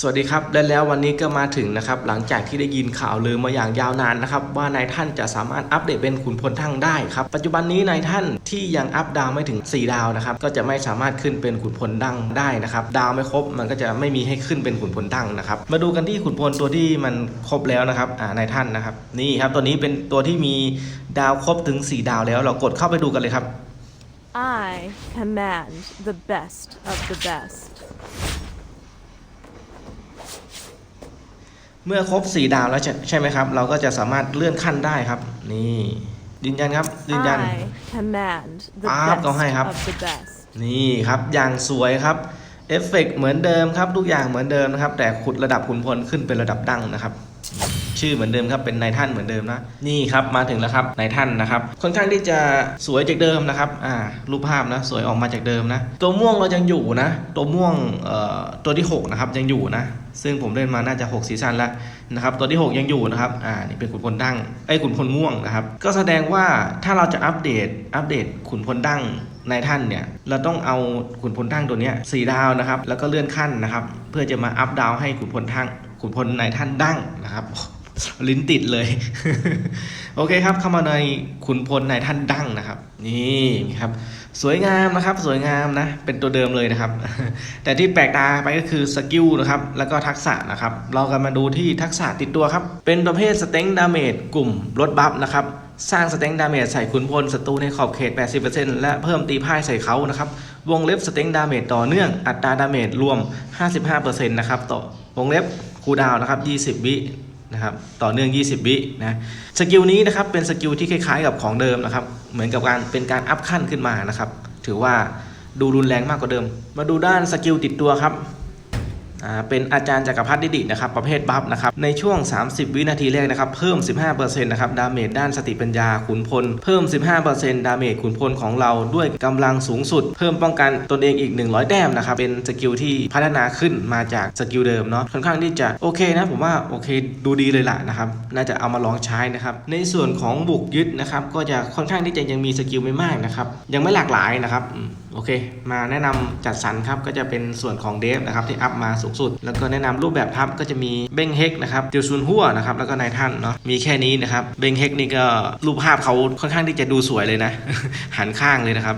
สวัสดีครับและแล้ววันนี้ก็มาถึงนะครับหลังจากที่ได้ยินข่าวลือมาอย่างยาวนานนะครับว่านายท่านจะสามารถอัปเดตเป็นขุนพลทั้งได้ครับปัจจุบันนี้นายท่านที่ยังอัพดาวไม่ถึง 4 ดาวนะครับก็จะไม่สามารถขึ้นเป็นขุนพลดังได้นะครับดาวไม่ครบมันก็จะไม่มีให้ขึ้นเป็นขุนพลดังนะครับมาดูกันที่ขุนพลตัวที่มันครบแล้วนะครับอ่านายท่านนะครับนี่ครับตัวนี้เป็นตัวที่มีดาวครบถึง 4 ดาวแล้วเรากดเข้าไปดูกันเลยครับ I command the best of the best. เมื่อครบ 4 ดาวแล้วใช่ใช่ไหมครับ เราก็จะสามารถเลื่อนขั้นได้ครับ นี่ยืนยันครับยืนยัน I command the ป๊าบ best ก็ให้ครับ of the best. นี่ครับอย่างสวยครับเอฟเฟกต์เหมือนเดิมครับ ทุกอย่างเหมือนเดิมนะครับ แต่ขุดระดับขุนพลขึ้นเป็นระดับดั้งนะครับ ชื่อเหมือนเดิมครับเป็นนายท่านเหมือนเดิมนะนี่ครับมาถึงแล้วครับนายท่านนะครับค่อนข้างที่จะสวยจากเดิมนะครับอ่ารูปภาพนะสวยออกมาจากเดิมนะตัวม่วงเรายังอยู่นะ ตัวม่วงเอ่อตัวที่6นะครับยังอยู่นะซึ่งผมเล่นมาน่าจะ 6 ซีซั่นแล้วนะครับ ตัวที่ 6 ยังอยู่นะครับ อ่า นี่เป็นขุนพลดั้งไอ้ขุนพลม่วงนะครับ ก็แสดงว่าถ้าเราจะอัปเดต อัปเดตขุนพลดั้งนายท่านเนี่ย เราต้องเอาขุนพลดั้งตัวเนี้ยสี่ดาวนะครับ แล้วก็เลื่อนขั้นนะครับ เพื่อจะมาอัพดาวให้ขุนพลทั้งขุนพลนายท่านดั้งนะครับ ลิ้นติดเลย โอเคครับเข้ามาในขุนพลนายท่านดั้งนะครับ นี่ครับ สวยงามนะครับ สวยงามนะ เป็นตัวเดิมเลยนะครับ แต่ที่แปลกตาไปก็คือสกิลนะครับ แล้วก็ทักษะนะครับ เรากันมาดูที่ทักษะติดตัวครับ เป็นประเภทสเต็งดาเมจกลุ่มลดบัฟนะครับ สร้างสเต็งดาเมจใส่ขุนพลศัตรูในขอบเขต 80%และเพิ่มตีพ่ายใส่เขานะครับ วงเล็บสเต็งดาเมจต่อเนื่อง อัตราดาเมจรวม 55%นะครับต่อวงเล็บคูดาวน์นะครับ 20 วิ นะครับต่อเนื่อง 20 วินะสกิลนี้นะครับเป็นสกิลที่คล้ายๆกับของเดิมนะครับเหมือนกับการเป็นการอัพขั้นขึ้นมานะครับ ถือว่าดูรุนแรงมากกว่าเดิม มาดูด้านสกิลติดตัวครับ เป็นอาจารย์จักรพรรดิดินะครับประเภทบัฟนะครับในช่วง 30 วินาทีแรกนะครับเพิ่ม 15%นะครับดาเมจด้านสติปัญญาขุนพล เพิ่ม 15%ดาเมจขุนพลของเราด้วยกำลังสูงสุด เพิ่มป้องกันตนเองอีก 100 แต้มนะครับเป็นสกิลที่พัฒนาขึ้นมาจากสกิลเดิมเนาะค่อนข้างที่จะโอเคนะผมว่าโอเคดูดีเลยล่ะนะครับน่าจะเอามาลองใช้นะครับในส่วนของบุกยึดนะครับก็จะค่อนข้างที่จะยังมีสกิลไม่มากนะครับยังไม่หลากหลายนะครับโอเค มาแนะนำจัดสรรครับก็จะเป็นส่วนของเดฟนะครับที่อัพมาสูงสุด แล้วก็แนะนำรูปแบบทัพก็จะมีเบ้งเฮกนะครับเดียวซุนหัวนะครับแล้วก็นายท่านเนาะมีแค่นี้นะครับเบ้งเฮกนี่ก็รูปภาพเขาค่อนข้างที่จะดูสวยเลยนะ หันข้างเลยนะครับ